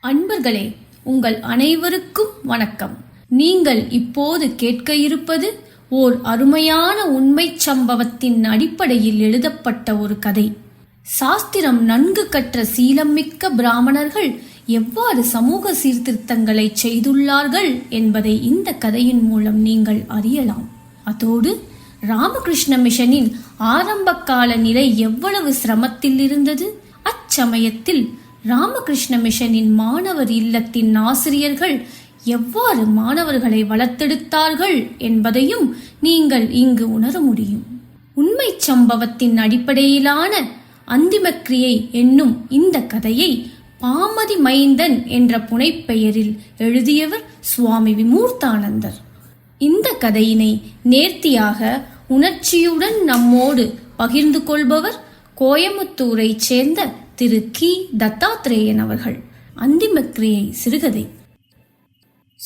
அன்பர்களே உங்கள் அனைவருக்கும் வணக்கம். நீங்கள் இப்போது கேட்க இருப்பது ஓர் அருமையான உண்மைச் சம்பவத்தின் அடிப்படையில் எழுதப்பட்ட ஒரு கதை. சாஸ்திரம் நன்கு கற்ற சீலம் மிக்க பிராமணர்கள் எவ்வாறு சமூக சீர்திருத்தங்களை செய்துள்ளார்கள் என்பதை இந்த கதையின் மூலம் நீங்கள் அறியலாம். அதோடு ராமகிருஷ்ண மிஷனின் ஆரம்பகால நிலை எவ்வளவு சிரமத்தில் இருந்தது? அச்சமயத்தில் ராமகிருஷ்ண மிஷனின் மாணவர் இல்லத்தின் ஆசிரியர்கள் எவ்வாறு மாணவர்களை வளர்த்தெடுத்தார்கள் என்பதையும் நீங்கள் இங்கு உணர முடியும். உண்மைச் சம்பவத்தின் அடிப்படையிலான அந்திமக்கிரியை என்னும் இந்த கதையை பாமதி மைந்தன் என்ற புனைப்பெயரில் எழுதியவர் சுவாமி விமூர்த்தானந்தர். இந்த கதையினை நேர்த்தியாக உணர்ச்சியுடன் நம்மோடு பகிர்ந்து கொள்பவர் கோயமுத்தூரை சேர்ந்த திரு கி. தத்தாத்ரேயன் அவர்கள். அந்திமக்ரியை சிறுகதை.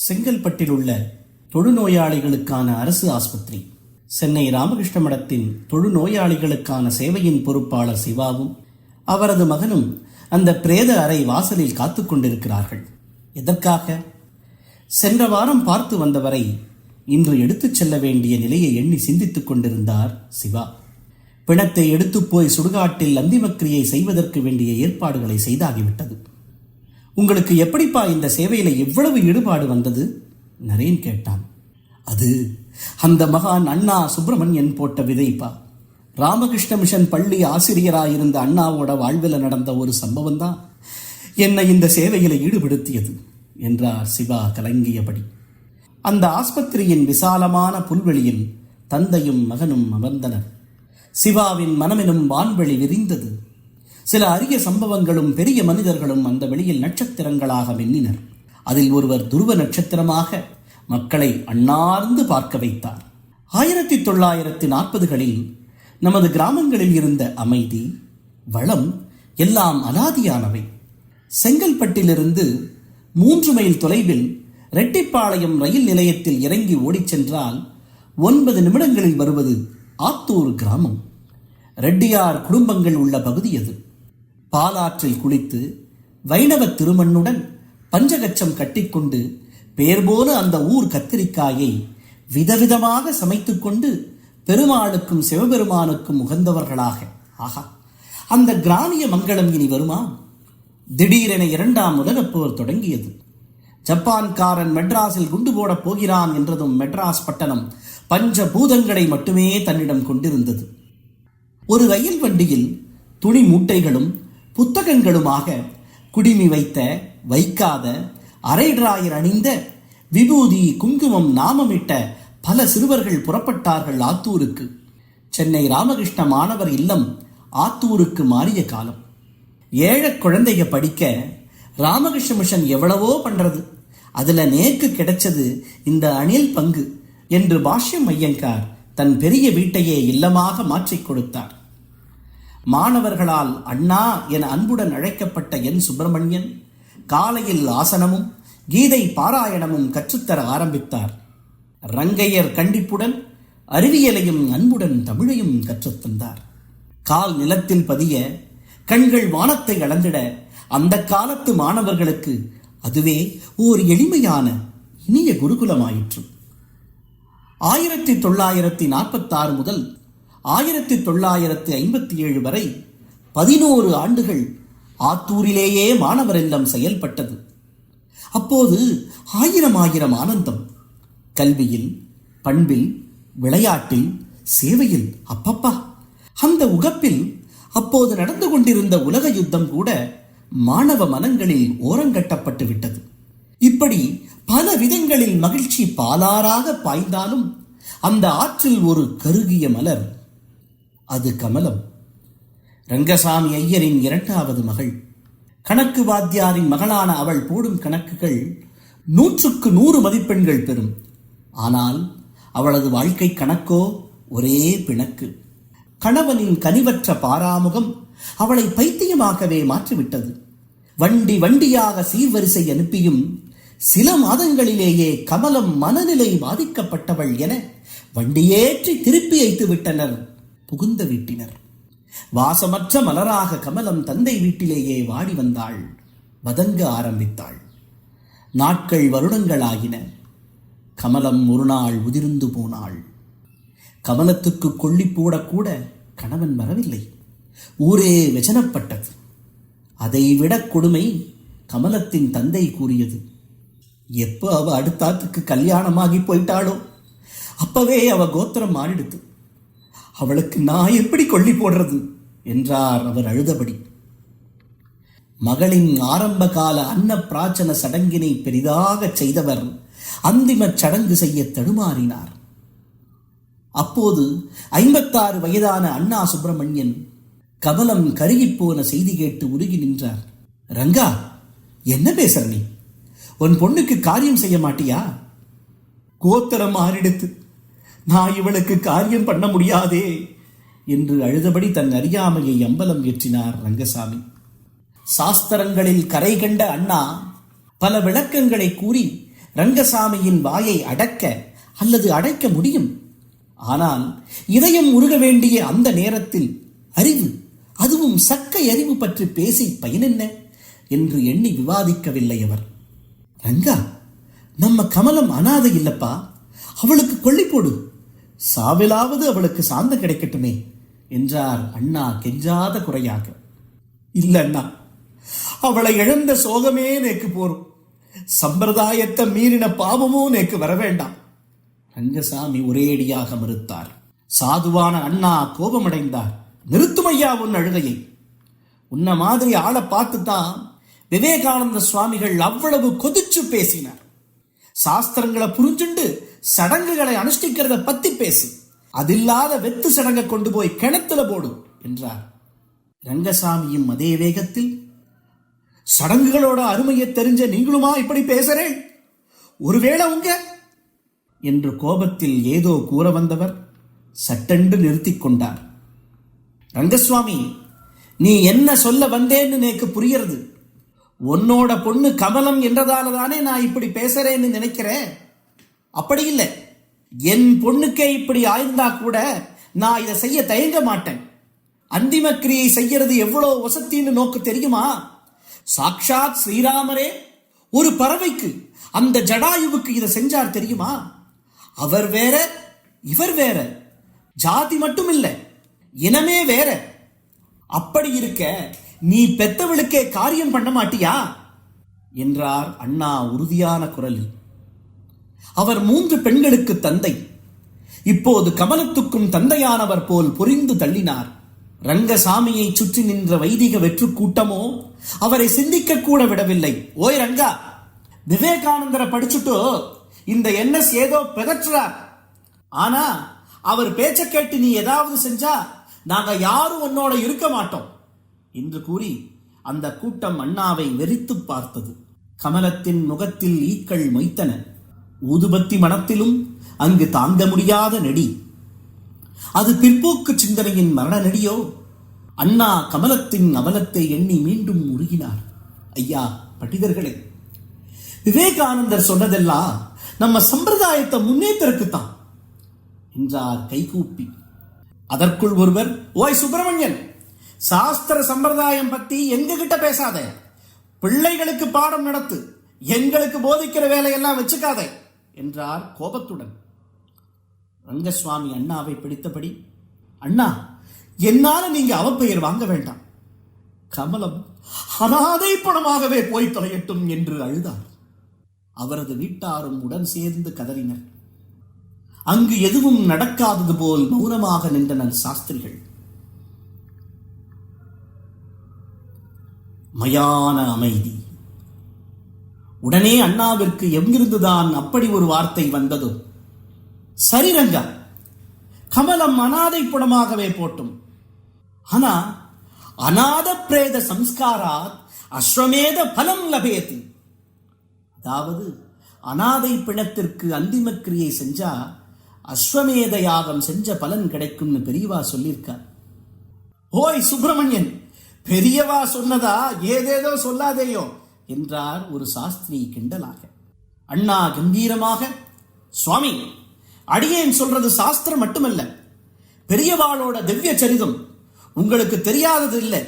செங்கல்பட்டில் உள்ள தொழுநோயாளிகளுக்கான அரசு ஆஸ்பத்திரி. சென்னை ராமகிருஷ்ண மடத்தின் தொழுநோயாளிகளுக்கான சேவையின் பொறுப்பாளர் சிவாவும் அவரது மகனும் அந்த பிரேத அறை வாசலில் காத்து கொண்டிருக்கிறார்கள். எதற்காக? சென்ற வாரம் பார்த்து வந்தவரை இன்று எடுத்துச் செல்ல வேண்டிய நிலையை எண்ணி சிந்தித்துக் கொண்டிருந்தார் சிவா. பிணத்தை எடுத்து போய் சுடுகாட்டில் அந்திமக்கிரியை செய்வதற்கு வேண்டிய ஏற்பாடுகளை செய்தாகிவிட்டது. உங்களுக்கு எப்படிப்பா இந்த சேவையில் இவ்வளவு ஈடுபாடு வந்தது? நரேன் கேட்டான். அது அந்த மகான் அண்ணா சுப்பிரமணியன் போட்ட விதைப்பா. ராமகிருஷ்ண மிஷன் பள்ளி ஆசிரியராயிருந்த அண்ணாவோட வாழ்வில் நடந்த ஒரு சம்பவம் தான் என்னை இந்த சேவையில ஈடுபடுத்தியது என்றார் சிவா கலங்கியபடி. அந்த ஆஸ்பத்திரியின் விசாலமான புல்வெளியில் தந்தையும் மகனும் அமர்ந்தனர். சிவாவின் மனமெனும் வான்வெளி விரிந்தது. சில அரிய சம்பவங்களும் பெரிய மனிதர்களும் அந்த வெளியில் நட்சத்திரங்களாக மின்னினர். அதில் ஒருவர் துருவ நட்சத்திரமாக மக்களை அண்ணார்ந்து பார்க்க வைத்தார். ஆயிரத்தி தொள்ளாயிரத்தி நாற்பதுகளில் நமது கிராமங்களில் இருந்த அமைதி வளம் எல்லாம் அலாதியானவை. செங்கல்பட்டிலிருந்து மூன்று மைல் தொலைவில் ரெட்டிப்பாளையம் ரயில் நிலையத்தில் இறங்கி ஓடிச் சென்றால் ஒன்பது நிமிடங்களில் வருவது ஆத்தூர் கிராமம். ரெட்டியார் குடும்பங்கள் உள்ள பகுதி அது. பாலாற்றில் குளித்து வைணவ திருமண்ணுடன் பஞ்சகச்சம் கட்டிக்கொண்டு பேர் போல அந்த ஊர் கத்திரிக்காயை விதவிதமாக சமைத்துக்கொண்டு பெருமாளுக்கும் சிவபெருமானுக்கும் உகந்தவர்களாக. ஆகா அந்த கிராமிய மங்களம் இனி வருமா? திடீரென இரண்டாம் உலகப் போர் தொடங்கியது. ஜப்பான்காரன் மெட்ராஸில் குண்டு போடப் போகிறான் என்றதும் மெட்ராஸ் பட்டணம் பஞ்ச பூதங்களை மட்டுமே தன்னிடம் கொண்டிருந்தது. ஒரு ரயில் வண்டியில் துணி மூட்டைகளும் புத்தகங்களுமாக குடிமி வைத்த வைக்காத அரை டிராயர் அணிந்த விபூதி குங்குமம் நாமமிட்ட பல சிறுவர்கள் புறப்பட்டார்கள் ஆத்தூருக்கு. சென்னை ராமகிருஷ்ண மாணவர் இல்லம் ஆத்தூருக்கு மாறிய காலம். ஏழை குழந்தைய படிக்க ராமகிருஷ்ண மிஷன் எவ்வளவோ பண்றது. அதுல நேக்கு கிடைச்சது இந்த அணில் பங்கு என்று பாஷ்யம் ஐயங்கார் தன் பெரிய வீட்டையே இல்லமாக மாற்றிக் கொடுத்தார். மாணவர்களால் அண்ணா என அன்புடன் அழைக்கப்பட்ட என் சுப்பிரமணியன் காலையில் ஆசனமும் கீதை பாராயணமும் கற்றுத்தர ஆரம்பித்தார். ரங்கையர் கண்டிப்புடன் அறிவியலையும் அன்புடன் தமிழையும் கற்றுத்தந்தார் கால் நிலத்தில் பதிய கண்கள் வானத்தை அளந்திட அந்த காலத்து மாணவர்களுக்கு அதுவே ஓர் எளிமையான இனிய குருகுலமாயிற்று. ஆயிரத்தி தொள்ளாயிரத்தி நாற்பத்தாறு முதல் ஆயிரத்தி தொள்ளாயிரத்தி ஐம்பத்தி ஏழு வரை பதினோரு ஆண்டுகள் ஆத்தூரிலேயே மாணவர் இல்லம் செயல்பட்டது. அப்போது ஆயிரம் ஆயிரம் ஆனந்தம். கல்வியில் பண்பில் விளையாட்டில் சேவையில் அப்பப்பா. அந்த உகப்பில் அப்போது நடந்து கொண்டிருந்த உலக யுத்தம் கூட மாணவ மனங்களில் ஓரங்கட்டப்பட்டு விட்டது. இப்படி பல விதங்களில் மகிழ்ச்சி பாலாராக பாய்ந்தாலும் அந்த ஆற்றில் ஒரு கருகிய மலர் அது கமலம். ரங்கசாமி ஐயரின் இரண்டாவது மகள். கணக்கு வாத்தியாரின் மகளான அவள் போடும் கணக்குகள் நூற்றுக்கு நூறு மதிப்பெண்கள் பெறும். ஆனால் அவளது வாழ்க்கை கணக்கோ ஒரே பிணக்கு. கணவனின் கனிவற்ற பாராமுகம் அவளை பைத்தியமாகவே மாற்றிவிட்டது. வண்டி வண்டியாக சீர்வரிசை அனுப்பியும் சில மாதங்களிலேயே கமலம் மனநிலை பாதிக்கப்பட்டவள் என வண்டியேற்றி திருப்பி வைத்து விட்டனர் புகுந்த வீட்டினர். வாசமற்ற மலராக கமலம் தந்தை வீட்டிலேயே வாடி வந்தாள் வதங்க ஆரம்பித்தாள். நாட்கள் வருடங்களாகின கமலம் ஒரு நாள் உதிர்ந்து போனாள். கமலத்துக்கு கொள்ளி போடக்கூட கணவன் வரவில்லை. ஊரே வெச்சனப்பட்டது அதைவிட கொடுமை கமலத்தின் தந்தை கூறியது. எப்போ அவ அடுத்தாத்துக்கு கல்யாணமாகி போயிட்டாளோ அப்பவே அவ கோத்திரம் மாறிடுத்து. அவளுக்கு நான் எப்படி கொள்ளி போடுறது? என்றார் அவர் அழுதபடி. மகளின் ஆரம்ப கால அன்ன பிராச்சன சடங்கினை பெரிதாக செய்தவர் அந்திமச் சடங்கு செய்ய தடுமாறினார். அப்போது ஐம்பத்தாறு வயதான அண்ணா சுப்பிரமணியன் கமலம் கருகிப்போன செய்தி கேட்டு உருகி நின்றார். ரங்கா என்ன பேசுற நீ? உன் பொண்ணுக்கு காரியம் செய்ய மாட்டியா? கோத்தரம் ஆறிடுத்து நான் இவளுக்கு காரியம் பண்ண முடியாதே என்று அழுதபடி தன் அறியாமையை அம்பலம் ஏற்றினார் ரங்கசாமி. சாஸ்திரங்களில் கரை கண்ட அண்ணா பல விளக்கங்களை கூறி ரங்கசாமியின் வாயை அடக்க அல்லது அடைக்க முடியும். ஆனால் இதயம் உருக வேண்டிய அந்த நேரத்தில் அறிவு அதுவும் சக்கை அறிவு பற்றி பேசி பயனென்ன என்று எண்ணி விவாதிக்கவில்லை அவர். ரங்கா நம்ம கமலம் அனாதை இல்லப்பா. அவளுக்கு கொள்ளி போடு சாவிலாவது அவளுக்கு சாந்தம் கிடைக்கட்டுமே என்றார் அண்ணா கெஞ்சாத குறையாக. இல்ல அண்ணா அவளை இழந்த சோகமே நேக்கு போரும். சம்பிரதாயத்தை மீறின பாவமும் நேக்கு வர வேண்டாம் ரங்கசாமி ஒரேடியாக மறுத்தார். சாதுவான அண்ணா கோபமடைந்தார். நிறுத்துமையா உன் அழுகையை? உன்ன மாதிரி ஆளை பார்த்து தான் விவேகானந்த சுவாமிகள் அவ்வளவு கொதிச்சு பேசினார். சாஸ்திரங்களை புரிஞ்சுண்டு சடங்குகளை அனுஷ்டிக்கிறத பத்தி பேசு. அதில்லாத வெத்து சடங்கை கொண்டு போய் கிணத்துல போடு என்றார். ரங்கசாமியும் அதே வேகத்தில் சடங்குகளோட அருமையை தெரிஞ்ச நீங்களுமா இப்படி பேசுறேன்? ஒருவேளை உங்க? என்று கோபத்தில் ஏதோ கூற வந்தவர் சட்டென்று நிறுத்தி கொண்டார். ரங்கசுவாமி நீ என்ன சொல்ல வந்தேன்னு நேக்கு புரியறது. உன்னோட பொண்ணு கமலம் என்றதால தானே நான் இப்படி பேசுறேன்னு நினைக்கிறேன். அப்படி இல்லை. என் பொண்ணுக்கே இப்படி ஆயிருந்தா கூட நான் இதை செய்ய தயங்க மாட்டேன். அந்திம கிரியை செய்யறது எவ்வளோ வசத்தின்னு நோக்கு தெரியுமா? சாக்ஷாத் ஸ்ரீராமரே ஒரு பறவைக்கு அந்த ஜடாயுவுக்கு இதை செஞ்சார் தெரியுமா? அவர் வேற இவர் வேற ஜாதி மட்டும் இல்லை இனமே வேற. அப்படி இருக்க நீ பெத்தவளுக்கே காரியம் பண்ண மாட்டியா? என்றார் அண்ணா உறுதியான குரலில். அவர் மூன்று பெண்களுக்கு தந்தை. இப்போது கமலத்துக்கும் தந்தையானவர் போல் புரிந்து தள்ளினார். ரங்கசாமியை சுற்றி நின்ற வைதிக வெற்று கூட்டமோ அவரை சிந்திக்க கூட விடவில்லை. ஓய் ரங்கா விவேகானந்தரை படிச்சுட்டு இந்த என்எஸ் ஏதோ பிதற்றுறார். ஆனா அவர் பேச்ச கேட்டு நீ ஏதாவது செஞ்சா நாங்க யாரும் உன்னோட இருக்க மாட்டோம் என்று கூறி அந்த கூட்டம் அண்ணாவை வெறித்து பார்த்தது. கமலத்தின் முகத்தில் ஈக்கள் மொய்த்தன. ஊதுபத்தி மனத்திலும் அங்கு தாங்க முடியாத நெடி. அது பிற்போக்கு சிந்தனையின் மரண நெடியோ? அண்ணா கமலத்தின் அவலத்தை எண்ணி மீண்டும் உருகினார். ஐயா பண்டிதர்களே விவேகானந்தர் சொன்னதெல்லாம் நம்ம சம்பிரதாயத்தை முன்னேற்றத்துக்குத்தான் என்றார் கைகூப்பி. அதற்குள் ஒருவர் ஓய் சுப்பிரமணியன் சாஸ்திர சம்பிரதாயம் பத்தி எங்க கிட்ட பேசாத. பிள்ளைகளுக்கு பாடம் நடத்து எங்களுக்கு போதிக்கிற வேலையெல்லாம் வச்சுக்காத. என்றார் கோபத்துடன். ரங்கசுவாமி அண்ணாவை பிடித்தபடி அண்ணா என்னால நீங்க அவப்பெயர் வாங்க வேண்டாம். கமலம் அனாதை பணமாகவே போய் தொலையட்டும் என்று அழுதார். அவரது வீட்டாரும் உடன் சேர்ந்து கதறினர். அங்கு எதுவும் நடக்காதது போல் மௌனமாக நின்றனர் சாஸ்திரிகள். மயான அமைதி உடனே அண்ணாவிற்கு எங்கிருந்துதான் அப்படி ஒரு வார்த்தை வந்ததோ? சரி ரங்கா கமலம் அனாதை புடமாகவே போட்டும். ஆனா அநாத பிரேத சம்ஸ்காராத் அஸ்வமேத பலம் லபேது. அதாவது அனாதை பிணத்திற்கு அந்திம கிரியை செஞ்சா அஸ்வமேத யாகம் செஞ்ச பலன் கிடைக்கும்னு பெரியவா சொல்லியிருக்கார். ஓய் சுப்பிரமணியன் பெரியவா சொன்னதா? ஏதேதோ சொல்லாதேயோ? என்றார் ஒரு சாஸ்திரி கிண்டலாக. அண்ணா கம்பீரமாக சுவாமி அடியேன் சொல்றது சாஸ்திரம் மட்டுமல்ல. பெரியவாளோட திவ்ய சரிதம் உங்களுக்கு தெரியாதது இல்லை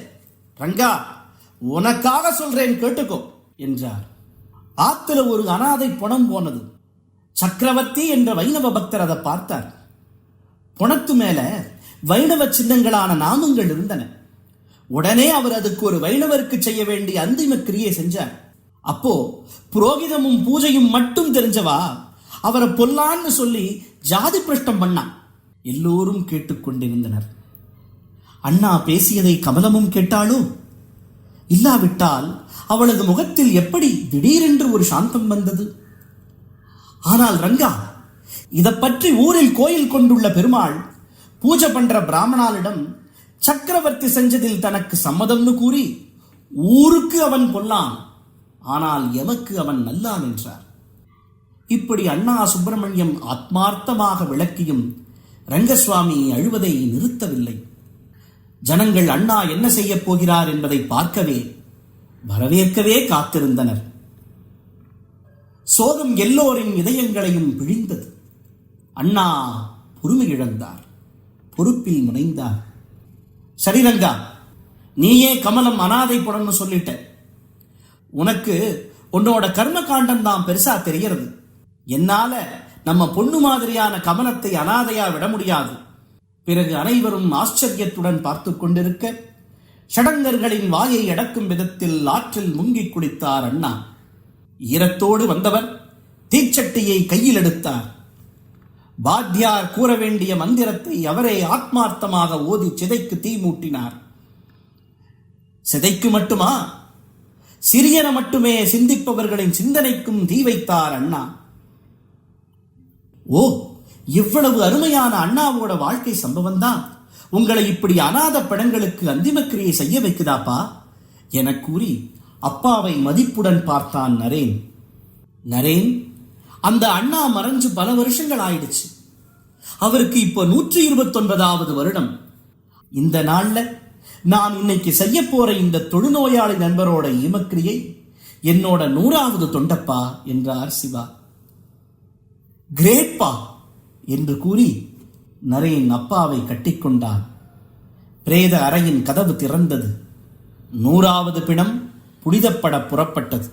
ரங்கா உனக்காக சொல்றேன் கேட்டுக்கோ என்றார். ஆத்துல ஒரு அனாதை பணம் போனது. சக்கரவர்த்தி என்ற வைணவ பக்தர் அதை பார்த்தார். புணத்து மேல வைணவ சின்னங்களான நாமங்கள் இருந்தன. உடனே அவர் அதுக்கு ஒரு வைணவருக்கு செய்ய வேண்டிய அந்திம கிரியை செஞ்சார். அப்போ புரோகிதமும் பூஜையும் மட்டும் தெரிஞ்சவா? அவரை பொல்லான்னு சொல்லி ஜாதி பிரஷ்டம் பண்ணான் எல்லோரும் கேட்டுக்கொண்டிருந்தனர் அண்ணா பேசியதை கமலமும் கேட்டாளோ? இல்லாவிட்டால் அவளது முகத்தில் எப்படி திடீரென்று ஒரு சாந்தம் வந்தது? ஆனால் ரங்கா இதை பற்றி ஊரில் கோயில் கொண்டுள்ள பெருமாள் பூஜை பண்ற பிராமணாலிடம் சக்கரவர்த்தி செஞ்சதில் தனக்கு சம்மதம்னு கூறி ஊருக்கு அவன் பொல்லான். ஆனால் எமக்கு அவன் நல்லான் என்றார். இப்படி அண்ணா சுப்பிரமணியம் ஆத்மார்த்தமாக விளக்கியும் ரங்கசுவாமி அழுவதை நிறுத்தவில்லை. ஜனங்கள் அண்ணா என்ன செய்யப் போகிறார் என்பதை பார்க்கவே வரவேற்கவே காத்திருந்தனர். சோகம் எல்லோரின் இதயங்களையும் பிழிந்தது. அண்ணா பொறுமை இழந்தார் பொறுப்பில் முனைந்தார். சரி ரங்கா நீயே கமலம் அனாதை புடன்னு சொல்லிட்ட. உனக்கு உன்னோட கர்ம காண்டம் தான் பெருசா தெரியறது என்னால நம்ம பொண்ணு மாதிரியான கமலத்தை அனாதையா விட முடியாது. பிறகு அனைவரும் ஆச்சரியத்துடன் பார்த்து கொண்டிருக்க ஷடங்கர்களின் வாயை அடக்கும் விதத்தில் ஆற்றில் முங்கிக் குடித்தார் அண்ணா. ஈரத்தோடு வந்தவர் தீச்சட்டியை கையில் எடுத்தார். பாத்யார் கூற வேண்டிய மந்திரத்தை அவரே ஆத்மார்த்தமாக ஓதி சிதைக்கு தீ மூட்டினார். சிதைக்கு மட்டுமா? சிறியன மட்டுமே சிந்திப்பவர்களின் சிந்தனைக்கும் தீ வைத்தார் அண்ணா. ஓ இவ்வளவு அருமையான அண்ணாவோட வாழ்க்கை சம்பவம் தான். உங்களை இப்படி அநாத படங்களுக்கு அந்திமக்கிரியை செய்ய வைக்குதாப்பா? என கூறி அப்பாவை மதிப்புடன் பார்த்தான் நரேன். நரேன் அந்த அண்ணா மறைஞ்சு பல வருஷங்கள் ஆயிடுச்சு. அவருக்கு இப்போ நூற்றி இருபத்தொன்பதாவது வருடம். இந்த நாள்ல நான் இன்னைக்கு செய்ய போற இந்த தொழுநோயாளி நண்பரோட ஈமக்கிரியை என்னோட நூறாவது தொண்டப்பா என்றார் சிவா. கிரேட்பா என்று கூறி நரேன் அப்பாவை கட்டிக்கொண்டான் பிரேத அறையின் கதவு திறந்தது. நூறாவது பிணம் புனிதப்பட புறப்பட்டது.